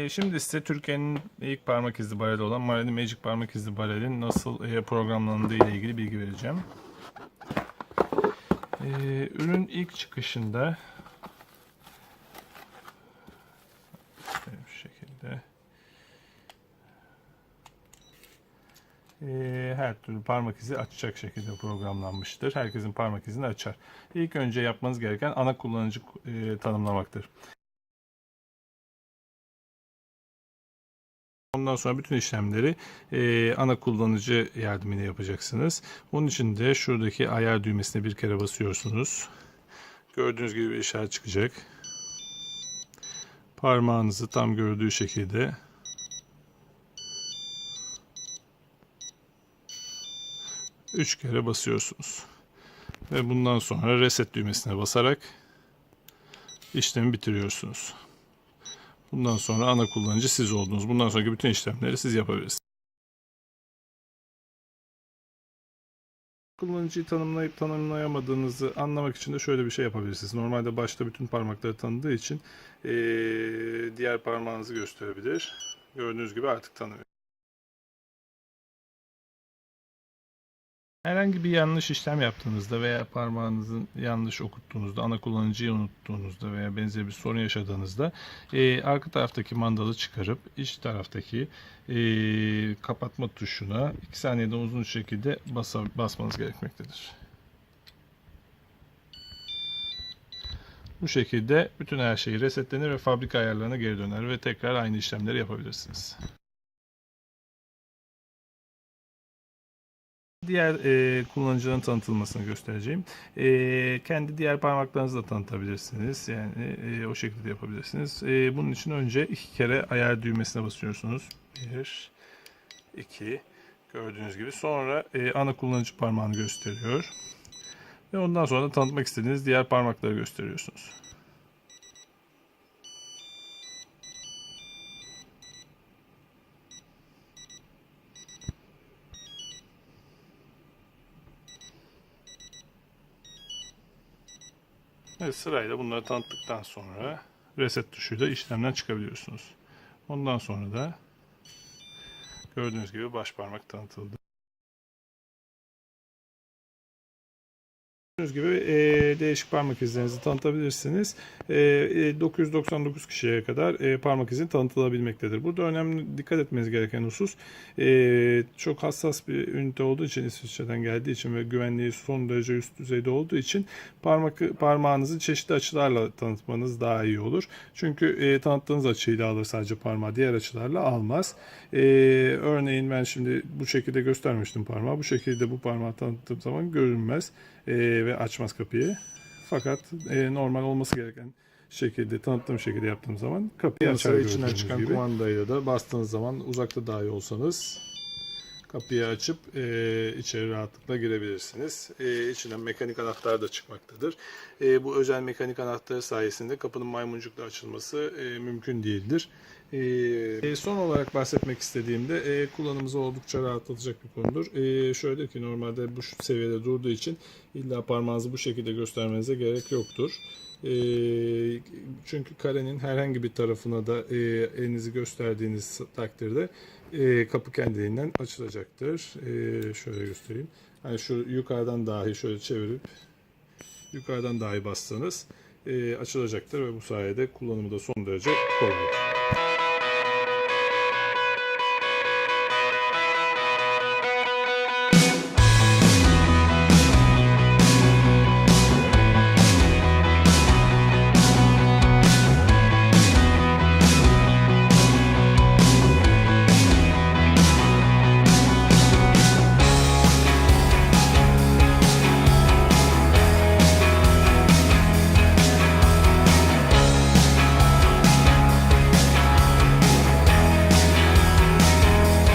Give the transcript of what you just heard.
E, Şimdi size Türkiye'nin ilk parmak izi bareli olan Marelli Magic parmak izi barelin nasıl e, programlandığı ile ilgili bilgi vereceğim. E, ürün ilk çıkışında şöyle bu şekilde e, her türlü parmak izi açacak şekilde programlanmıştır. Herkesin parmak izini açar. İlk önce yapmanız gereken ana kullanıcı e, tanımlamaktır. Ondan sonra bütün işlemleri e, ana kullanıcı yardımıyla yapacaksınız. Onun için de şuradaki ayar düğmesine bir kere basıyorsunuz. Gördüğünüz gibi bir işaret çıkacak. Parmağınızı tam gördüğü şekilde üç kere basıyorsunuz. Ve bundan sonra reset düğmesine basarak işlemi bitiriyorsunuz. Bundan sonra ana kullanıcı siz oldunuz. Bundan sonraki bütün işlemleri siz yapabilirsiniz. Kullanıcıyı tanımlayıp tanımlayamadığınızı anlamak için de şöyle bir şey yapabilirsiniz. Normalde başta bütün parmakları tanıdığı için eee, diğer parmağınızı gösterebilir. Gördüğünüz gibi artık tanıyor. Herhangi bir yanlış işlem yaptığınızda veya parmağınızın yanlış okuttuğunuzda, ana kullanıcıyı unuttuğunuzda veya benzer bir sorun yaşadığınızda e, arka taraftaki mandalı çıkarıp iç taraftaki e, kapatma tuşuna 2 saniyeden uzun şekilde basa, basmanız gerekmektedir. Bu şekilde bütün her şey resetlenir ve fabrika ayarlarına geri döner ve tekrar aynı işlemleri yapabilirsiniz. Diğer e, kullanıcıların tanıtılmasını göstereceğim. E, kendi diğer parmaklarınızı da tanıtabilirsiniz. Yani e, o şekilde yapabilirsiniz. E, bunun için önce iki kere ayar düğmesine basıyorsunuz. Bir, iki. Gördüğünüz gibi. Sonra e, ana kullanıcı parmağını gösteriyor. Ve ondan sonra da tanıtmak istediğiniz diğer parmakları gösteriyorsunuz. Evet, sırayla bunları tanıttıktan sonra reset tuşuyla işlemden çıkabiliyorsunuz. Ondan sonra da gördüğünüz gibi baş parmak tanıtıldı. Gördüğünüz gibi e, değişik parmak izlerinizi tanıtabilirsiniz. E, e, 999 kişiye kadar e, parmak izi tanıtılabilmektedir. Burada önemli dikkat etmeniz gereken husus e, çok hassas bir ünite olduğu için İsviçre'den geldiği için ve güvenliği son derece üst düzeyde olduğu için parmak parmağınızı çeşitli açılarla tanıtmanız daha iyi olur. Çünkü e, tanıttığınız açıyla alır sadece parmağı diğer açılarla almaz. E, örneğin ben şimdi bu şekilde göstermiştim parmağı. Bu şekilde bu parmağı tanıttığım zaman görünmez e, ve açmaz kapıyı. Fakat e, normal olması gereken şekilde tanıttığım şekilde yaptığım zaman kapıyı açar Mesela içinden çıkan gibi. kumandayla da bastığınız zaman uzakta dahi olsanız Kapıyı açıp e, içeri rahatlıkla girebilirsiniz. E, içinden mekanik anahtar da çıkmaktadır. E, bu özel mekanik anahtarı sayesinde kapının maymuncukla açılması e, mümkün değildir. E, e, son olarak bahsetmek istediğimde e, kullanımımızı oldukça rahatlatacak bir konudur. E, şöyle ki normalde bu seviyede durduğu için illa parmağınızı bu şekilde göstermenize gerek yoktur. E, çünkü karenin herhangi bir tarafına da e, elinizi gösterdiğiniz takdirde e, kapı kendiliğinden açılacaktır. E, şöyle göstereyim. Hani şu yukarıdan dahi şöyle çevirip yukarıdan dahi bassanız e, açılacaktır ve bu sayede kullanımı da son derece kolay.